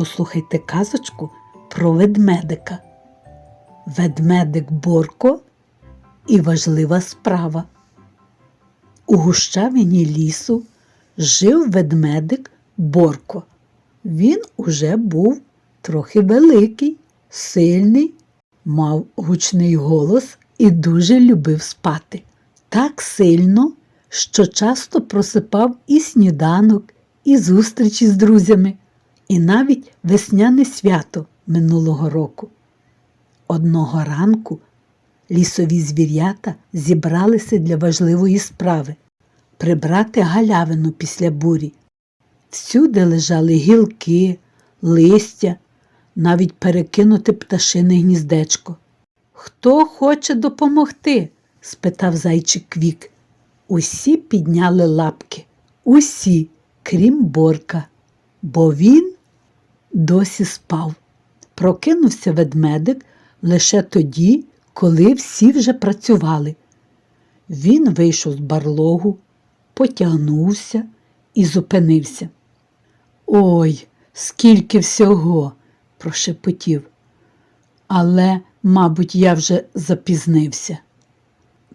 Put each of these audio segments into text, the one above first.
Послухайте казочку про ведмедика. Ведмедик Борко і важлива справа. У гущавині лісу жив ведмедик Борко. Він уже був трохи великий, сильний, мав гучний голос і дуже любив спати. Так сильно, що часто просипав і сніданок, і зустрічі з друзями, і навіть весняне свято минулого року. Одного ранку лісові звірята зібралися для важливої справи прибрати галявину після бурі. Всюди лежали гілки, листя, навіть перекинути пташине гніздечко. Хто хоче допомогти? спитав зайчик Квік. Усі підняли лапки, усі, крім Борка, бо він досі спав. Прокинувся ведмедик лише тоді, коли всі вже працювали. Він вийшов з барлогу, потягнувся і зупинився. Ой, скільки всього, прошепотів. Але, мабуть, я вже запізнився.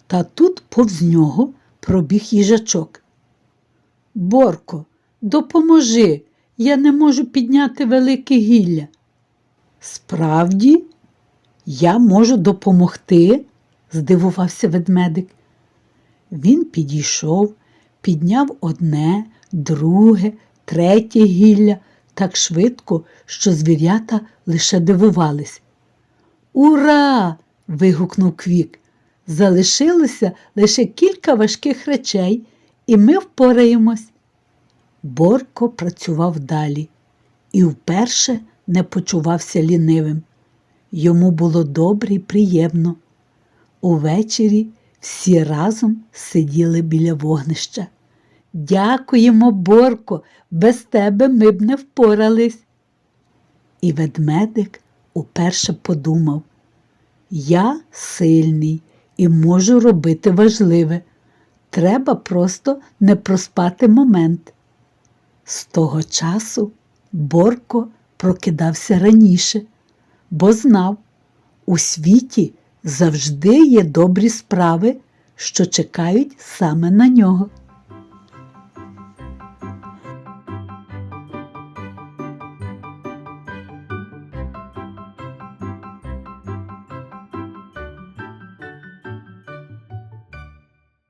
Та тут повз нього пробіг їжачок. Борко, допоможи, я не можу підняти велике гілля. Справді, я можу допомогти, здивувався ведмедик. Він підійшов, підняв одне, друге, третє гілля так швидко, що звірята лише дивувались. Ура! вигукнув Квік. Залишилося лише кілька важких речей, і ми впораємось. Борко працював далі і вперше не почувався лінивим. Йому було добре і приємно. Увечері всі разом сиділи біля вогнища. Дякуємо, Борко, без тебе ми б не впорались. І ведмедик уперше подумав я сильний і можу робити важливе. Треба просто не проспати момент. З того часу Борко прокидався раніше, бо знав, у світі завжди є добрі справи, що чекають саме на нього.